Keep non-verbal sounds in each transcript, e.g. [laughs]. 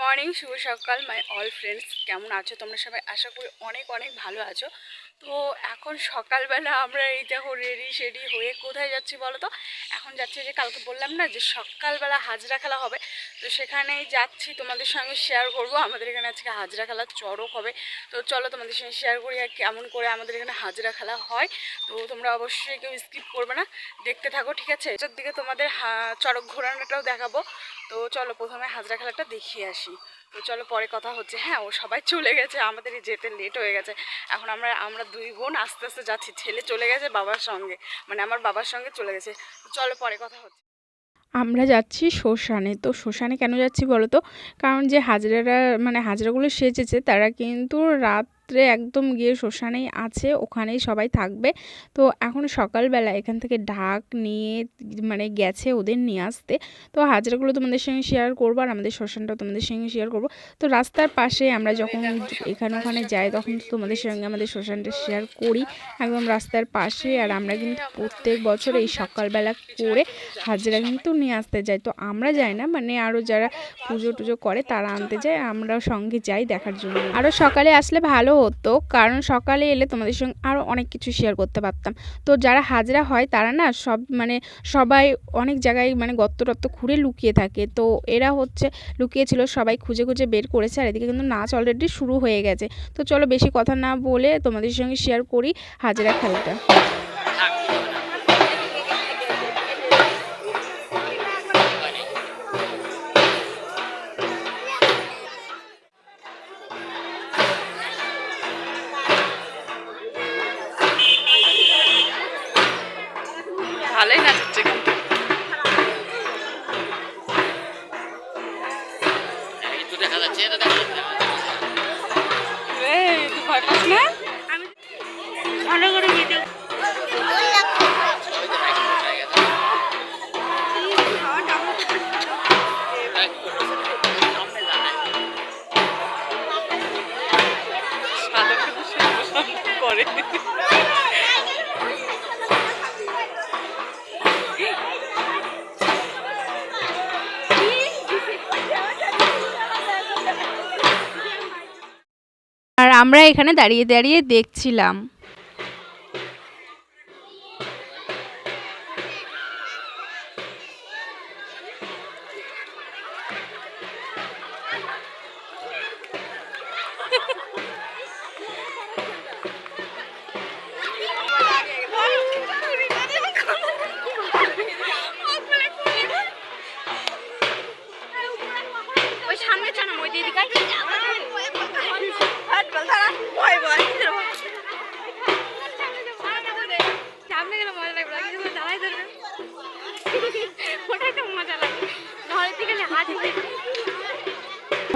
Morning, শুভ সকাল my all friends কেমন আছো তোমরা সবাই? আশা করি অনেক অনেক ভালো আছো। তো এখন সকালবেলা আমরা এই দেখো রেডি সেডি হয়ে কোথায় যাচ্ছি বলো তো? এখন যাচ্ছি যে কালকে বললাম না যে সকালবেলা হাজরা খেলা হবে। তো সেখানেই যাচ্ছি, তোমাদের সঙ্গে শেয়ার করব। আমাদের এখানে আজকে হাজরা খেলা চড়ক হবে। তো চলো তোমাদের সঙ্গে শেয়ার করি আর কেমন করে আমাদের এখানে হাজরা খেলা হয়। তো তোমরা অবশ্যই কেউ স্কিপ করবে না। দেখতে থাকো, ঠিক আছে? এটার দিকে তোমাদের চড়ক ঘোরানোটাও দেখাবো। তো চলো প্রথমে হাজরা খেলাটা দেখিয়ে আসি। তো চলো পরে কথা হচ্ছে। হ্যাঁ ও সবাই চলে গেছে, আমাদের যেতে লেট হয়ে গেছে। এখন আমরা আমরা দুই বোন আস্তে আস্তে যাচ্ছি, ছেলে চলে গেছে বাবার সঙ্গে। মানে আমার বাবার সঙ্গে চলে গেছে। চলো পরে কথা হচ্ছে। আমরা যাচ্ছি শ্মশানে। তো শ্মশানে কেন যাচ্ছি বলো তো? কারণ যে হাজরারা মানে হাজরাগুলো সেজেছে, তারা কিন্তু রাত্রে একদম গিয়ে শ্মশানেই আছে, ওখানেই সবাই থাকবে। তো এখন সকালবেলা এখান থেকে ঢাক নিয়ে মানে গেছে ওদের নিয়ে আসতে। তো হাজরাগুলো তোমাদের সঙ্গে শেয়ার করব আর আমাদের শ্মশানটাও তোমাদের সঙ্গে শেয়ার করব। তো রাস্তার পাশে আমরা যখন এখানে ওখানে যাই তখন তোমাদের সঙ্গে আমাদের শ্মশানটা শেয়ার করি। একদম রাস্তার পাশে আর আমরা কিন্তু প্রত্যেক বছর এই সকালবেলা করে হাজরা কিন্তু নিয়ে আসতে যাই। তো আমরা যাই না মানে আরও যারা পুজো টুজো করে তারা আনতে যায় আমরা সঙ্গে যাই দেখার জন্য। আরও সকালে আসলে ভালো হতো। কারণ সকালে এলে তোমাদের সঙ্গে আরও অনেক কিছু শেয়ার করতে পারতাম। তো যারা হাজরা হয়, তারা না সব মানে সবাই অনেক জায়গায় মানে গর্ত টত্ত খুঁড়ে লুকিয়ে থাকে। তো এরা হচ্ছে লুকিয়েছিল, সবাই খুঁজে খুঁজে বের করেছে। আর এদিকে কিন্তু নাচ অলরেডি শুরু হয়ে গেছে। তো চলো বেশি কথা না বলে তোমাদের সঙ্গে শেয়ার করি হাজরা খেলাটা। এই, আমরা এখানে দাঁড়িয়ে দাঁড়িয়ে দেখছিলাম।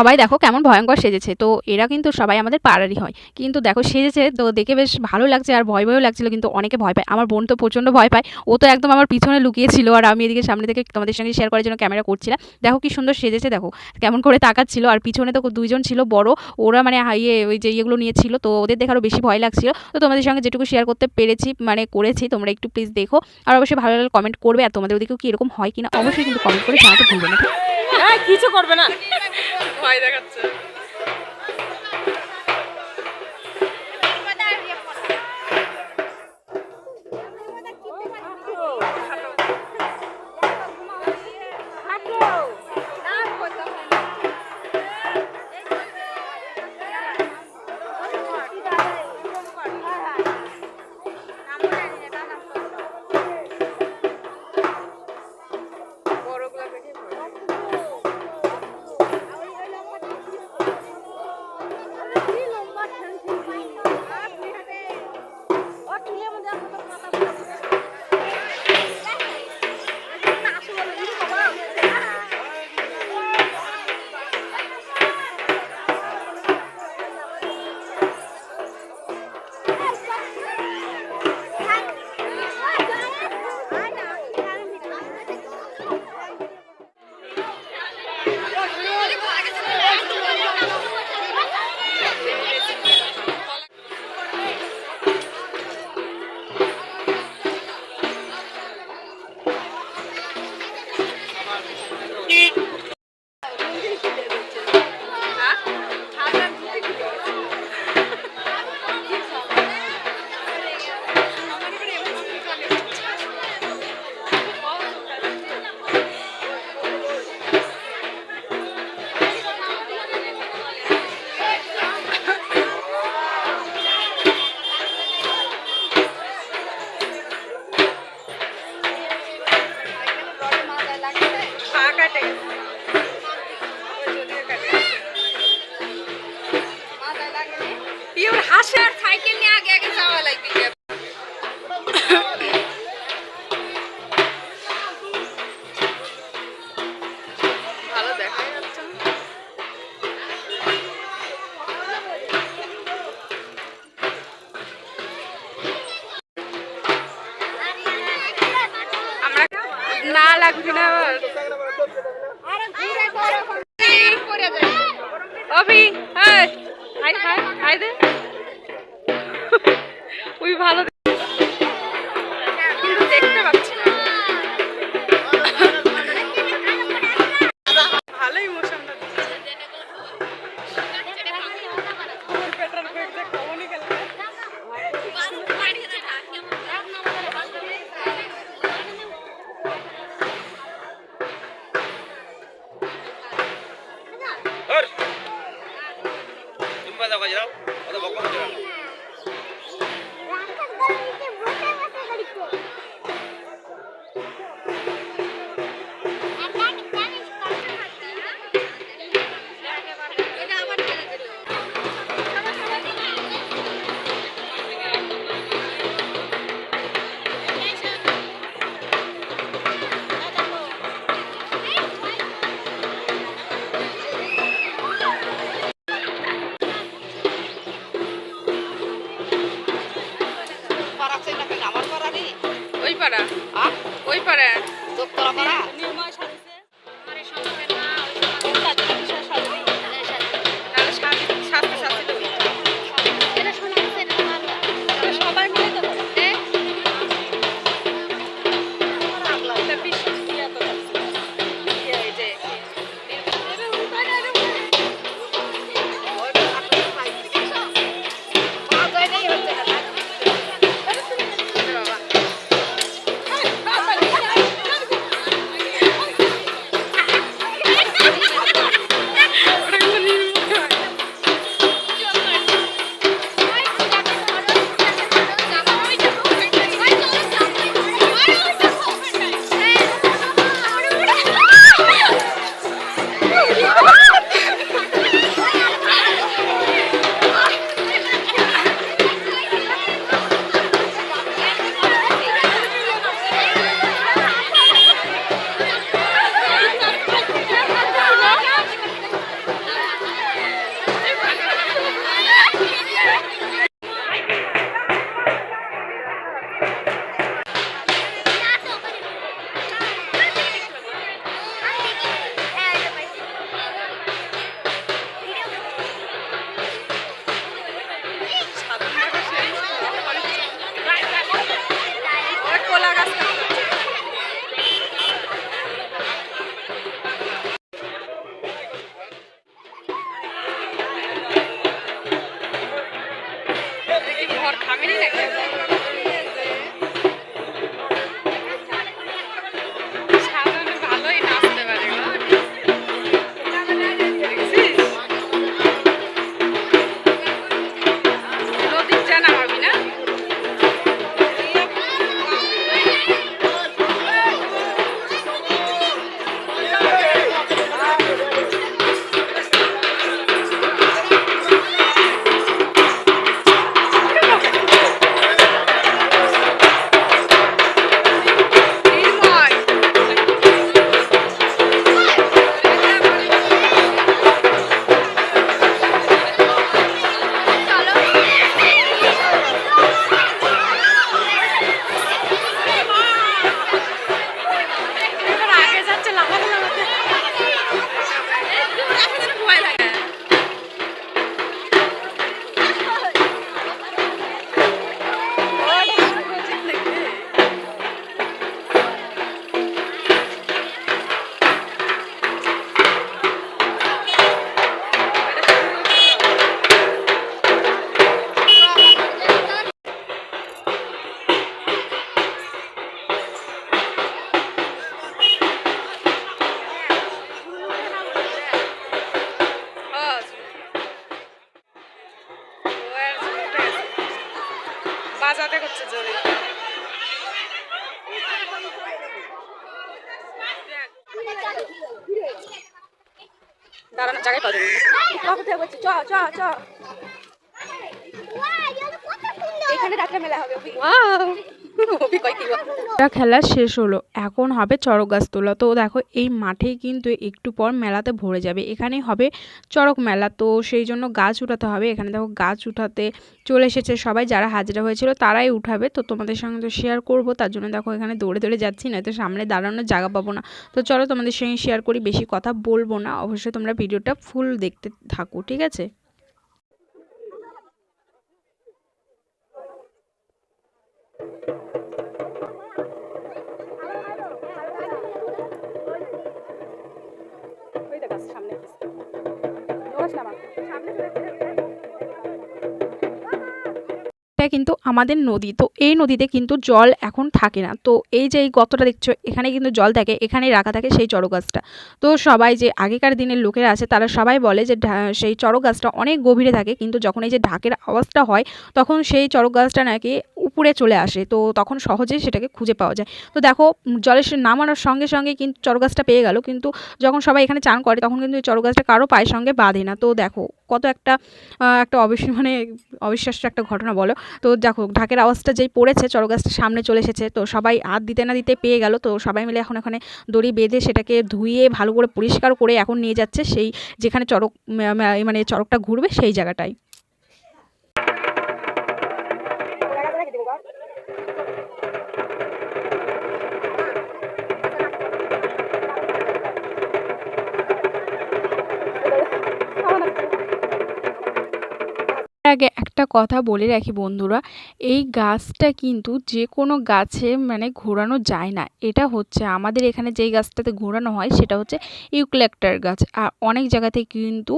সবাই দেখো কেমন ভয়ঙ্কর সেজেছে। তো এরা কিন্তু সবাই আমাদের পাড়ারই হয়। কিন্তু দেখো সেজেছে, তো দেখে বেশ ভালো লাগছে আর ভয় ভয়ও লাগছিল, কিন্তু অনেকে ভয় পায়। আমার বোন তো প্রচণ্ড ভয় পায়। ও তো একদম আমার পিছনে লুকিয়েছিল আর আমি এদিকে সামনে থেকে তোমাদের সঙ্গে শেয়ার করার জন্য ক্যামেরা করছিলাম। দেখো কি সুন্দর সেজেছে, দেখো কেমন করে তাকাচ্ছিল। আর পিছনে তো দুইজন ছিল বড়। ওরা মানে হাইয়ে ওই যে ইয়েগুলো নিয়েছিল, তো ওদের দেখে আরও বেশি ভয় লাগছিল। তো তোমাদের সঙ্গে যেটুকু শেয়ার করতে পেরেছি মানে করেছি, তোমরা একটু প্লিজ দেখো। আর অবশ্যই ভালো লাগলে কমেন্ট করবে। আর তোমাদের ওদিকেও কি এরকম হয় কিনা, অবশ্যই কিন্তু কমেন্ট করে জানাতে ভুলবে না কিছু করবে না। [laughs] ভয় দেখাচ্ছে Thank. back whenever. বাজাতে করছে জোরে দাঁড়ানোর জায়গায় পাবে চ চ চ। এখানে মেলা হবে খেলা শেষ হলো। এখন হবে চড়ক গাছ তোলা। তো দেখো, এই মাঠেই কিন্তু একটু পর মেলাতে ভরে যাবে। এখানেই হবে চড়ক মেলা। তো সেই জন্য গাছ উঠাতে হবে। এখানে দেখো গাছ উঠাতে চলে এসেছে সবাই যারা হাজিরা হয়েছিল তারাই উঠাবে। তো তোমাদের সঙ্গে তো শেয়ার করব। তার জন্য দেখো এখানে দৌড়ে দৌড়ে যাচ্ছি না তো সামনে দাঁড়ানোর জায়গা পাবো না। তো চলো তোমাদের সঙ্গে শেয়ার করি, বেশি কথা বলব না। অবশ্যই তোমরা ভিডিওটা ফুল দেখতে থাকো, ঠিক আছে? এটা কিন্তু আমাদের নদী। তো এই নদীতে কিন্তু জল এখন থাকে না। তো এই যে এই গতটা দেখছ, এখানে কিন্তু জল থাকে, এখানে রাখা থাকে সেই চড়ক গাছটা। তো সবাই যে আগেকার দিনের লোকেরা আছে, তারা সবাই বলে যে সেই চড়ক গাছটা অনেক গভীরে থাকে, কিন্তু যখন এই যে ঢাকের আওয়াজটা হয়, তখন সেই চড়ক গাছটা নাকি উপরে চলে আসে। তো তখন সহজেই সেটাকে খুঁজে পাওয়া যায়। তো দেখো জলে নামানোর সঙ্গে সঙ্গে কিন্তু চড়ক গাছটা পেয়ে গেল। কিন্তু যখন সবাই এখানে চান করে, তখন কিন্তু এই চড়ক গাছটা কারও পায়ের সঙ্গে বাঁধে না। তো দেখো, কত একটা একটা অবিশ্ব মানে অবিশ্বাস্য একটা ঘটনা বলো। তো দেখো, ঢাকের আওয়াজটা যেই পড়েছে চড়ক গাছটা সামনে চলে এসেছে। তো সবাই হাত দিতে না দিতে পেয়ে গেল। তো সবাই মিলে এখন এখানে দড়ি বেঁধে সেটাকে ধুয়ে ভালো করে পরিষ্কার করে এখন নিয়ে যাচ্ছে। সেই যেখানে চড়ক মানে চড়কটা ঘুরবে সেই জায়গাটায়। আগে একটা কথা বলে রাখি বন্ধুরা, এই গাছটা কিন্তু যে কোনো গাছে মানে ঘোরানো যায় না। এটা হচ্ছে আমাদের এখানে যেই গাছটাতে ঘোরানো হয় সেটা হচ্ছে ইউক্লেক্টার গাছ। আর অনেক জায়গাতে কিন্তু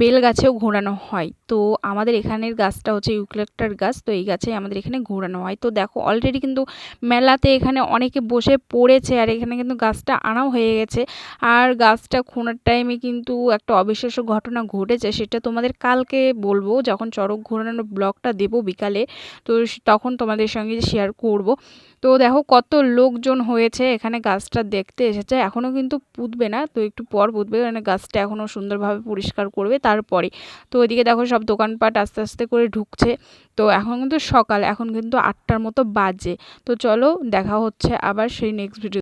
বেল গাছেও ঘোরানো হয়। তো আমাদের এখানের গাছটা হচ্ছে ইউক্লেক্টার গাছ, তো এই গাছে আমাদের এখানে ঘোরানো হয়। তো দেখো অলরেডি কিন্তু মেলাতে এখানে অনেকে বসে পড়েছে আর এখানে কিন্তু গাছটা আনাও হয়ে গেছে। আর গাছটা খোঁড়ার টাইমে কিন্তু একটা অবিশ্বাস্য ঘটনা ঘটেছে, সেটা তোমাদের কালকে বলব যখন চড়ক ঘোরানোর ব্লগটা দেবো বিকালে। তো তখন তোমাদের সঙ্গে শেয়ার করব। তো দেখো কত লোকজন হয়েছে, এখানে গাছটা দেখতে এসেছে। এখনও কিন্তু পুঁতবে না, তো একটু পর পুঁতবে মানে গাছটা এখনও সুন্দরভাবে পরিষ্কার করবে তারপরে। তো ওইদিকে দেখো সব দোকানপাট আস্তে আস্তে করে ঢুকছে। তো এখন কিন্তু সকাল, এখন কিন্তু আটটার মতো বাজে। তো চলো দেখা হচ্ছে আবার সেই নেক্সট ভিডিও